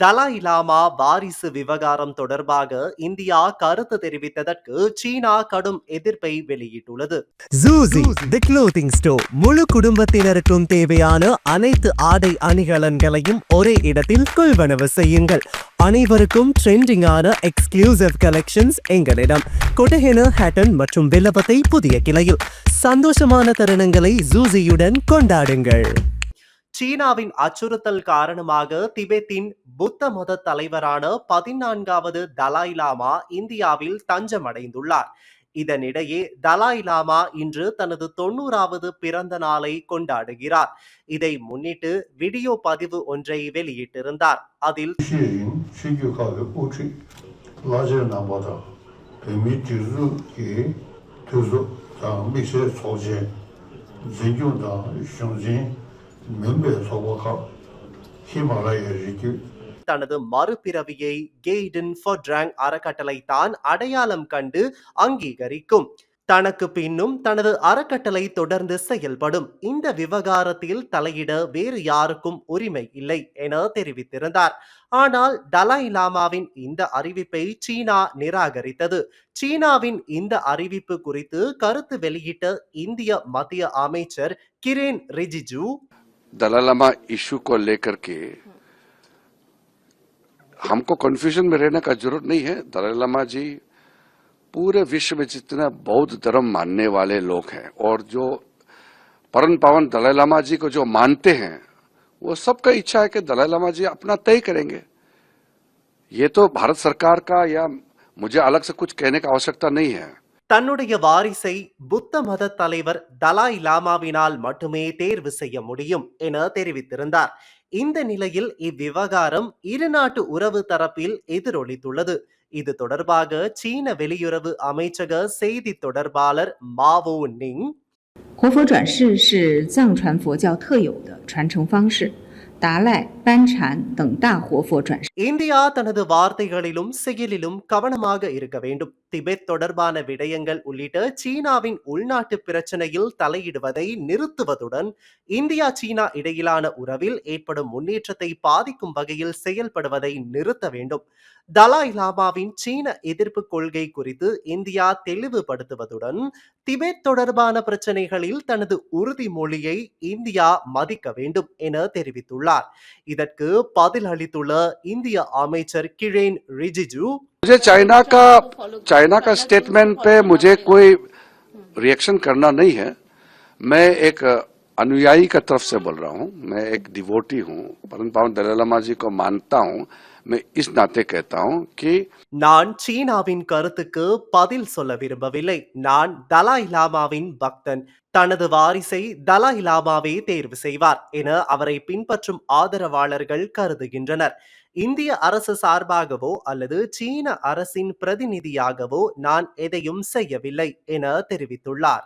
தலாய் லாமா வாரிசு விவகாரம் தொடர்பாக இந்தியா கருத்து தெரிவித்ததற்கு சீனா கடும் எதிர்ப்பை வெளியிட்டுள்ளது. ஜூசி தி க்ளோத்திங் ஸ்டோர் முழு குடும்பத்தினருக்கும் தேவையான அனைத்து ஆடை அணிகலன்களையும் ஒரே இடத்தில் கொள்வனவு செய்யுங்கள். அனைவருக்கும் ட்ரெண்டிங்கான எக்ஸ்க்ளூசிவ் கலெக்ஷன்ஸ் எங்களிடம். கொட்டஹென ஹேட்டன் மற்றும் வில்லபத்தை புதிய கிளையில். சந்தோஷமான தருணங்களை ஜூசியுடன் கொண்டாடுங்கள். சீனாவின் அச்சுறுத்தல் காரணமாக திபெத்தின் புத்த மத தலைவரான பதினான்காவது தலாய் லாமா இந்தியாவில் தஞ்சமடைந்துள்ளார். இதனிடையே தலாய் லாமா இன்று தனது தொண்ணூறாவது பிறந்த நாளை கொண்டாடுகிறார். இதை முன்னிட்டு வீடியோ பதிவு ஒன்றை வெளியிட்டிருந்தார். அதில் தனது மறுபிறவியை கெய்டன் ஃபொட்ராங் அறக்கட்டளை தான் அடையாளம் கண்டு அங்கீகரிக்கும். தனக்கு பின்னும் தனது அறக்கட்டளை தொடர்ந்து செயல்படும். இந்த விவகாரத்தில் தலையிட வேறு யாருக்கும் உரிமை இல்லை என தெரிவித்திருந்தார். ஆனால் டலாய் லாமாவின் இந்த அறிவிப்பை சீனா நிராகரித்தது. சீனாவின் இந்த அறிவிப்பு குறித்து கருத்து வெளியிட்ட இந்திய மத்திய அமைச்சர் கிரேன் ரிஜிஜு दलालामा इशू को लेकर के हमको कंफ्यूजन में रहने का ज़रूरत नहीं है। दलालामा जी पूरे विश्व में जितना बौद्ध धर्म मानने वाले लोग हैं और जो परम पावन दलाई लामा जी को जो मानते हैं, वो सबका इच्छा है कि दलाई लामा जी अपना तय करेंगे। ये तो भारत सरकार का या मुझे अलग से कुछ कहने का आवश्यकता नहीं है। தன்னுடைய வாரிசை புத்த மத தலைவர் தலாய் லாமாவினால் மட்டுமே தேர்வு செய்ய முடியும் என தெரிவித்திருந்தார் இந்த நிலையில் இவ்விவகாரம் இருநாட்டு உறவு தரப்பில் எதிரொலித்துள்ளது இது தொடர்பாக சீன வெளியுறவு அமைச்சக செய்தி தொடர்பாளர் மாவோ நிங் 活佛转世是藏传佛教特有的传承方式，达赖、班禅等大活佛转世。 இந்தியா தனது வார்த்தைகளிலும் செயலிலும் கவனமாக இருக்க வேண்டும் திபெத் தொடர்பான விடயங்கள் உள்ளிட்ட சீனாவின் உள்நாட்டு பிரச்சனையில் தலையிடுவதை நிறுத்துவதுடன் இந்தியா சீனா இடையிலான உறவில் ஏற்படும் முன்னேற்றத்தை பாதிக்கும் வகையில் செயல்படுவதை நிறுத்த வேண்டும். தலாய் லாமாவின் சீன எதிர்ப்பு கொள்கை குறித்து இந்தியா தெளிவுபடுத்துவதுடன் திபெத் தொடர்பான பிரச்சனைகளில் தனது உறுதிமொழியை இந்தியா மதிக்க வேண்டும் என தெரிவித்துள்ளார். இதற்கு பதில் அளித்துள்ள இந்திய அமைச்சர் கிரேன் ரிஜிஜு मुझे चाइना का चाइना का स्टेटमेंट पे मुझे कोई रिएक्शन करना नहीं है। मैं एक अनुयायी का तरफ से बोल रहा हूँ मैं एक डिवोटी हूँ परम पावन दलाई लामा जी को मानता हूँ मैं इस नाते कहता हूँ कि நான் சீனாவின் கருத்துக்கு பதில் சொல்ல விரும்பவில்லை நான் தலாய் லாமாவின் பக்தன் தனது வாரிசை தலாய் லாமாவே தேர்வு செய்வார் என அவரை பின்பற்றும் ஆதரவாளர்கள் கருதுகின்றனர் இந்திய அரசு சார்பாகவோ அல்லது சீன அரசின் பிரதிநிதியாகவோ நான் எதையும் செய்யவில்லை என தெரிவித்துள்ளார்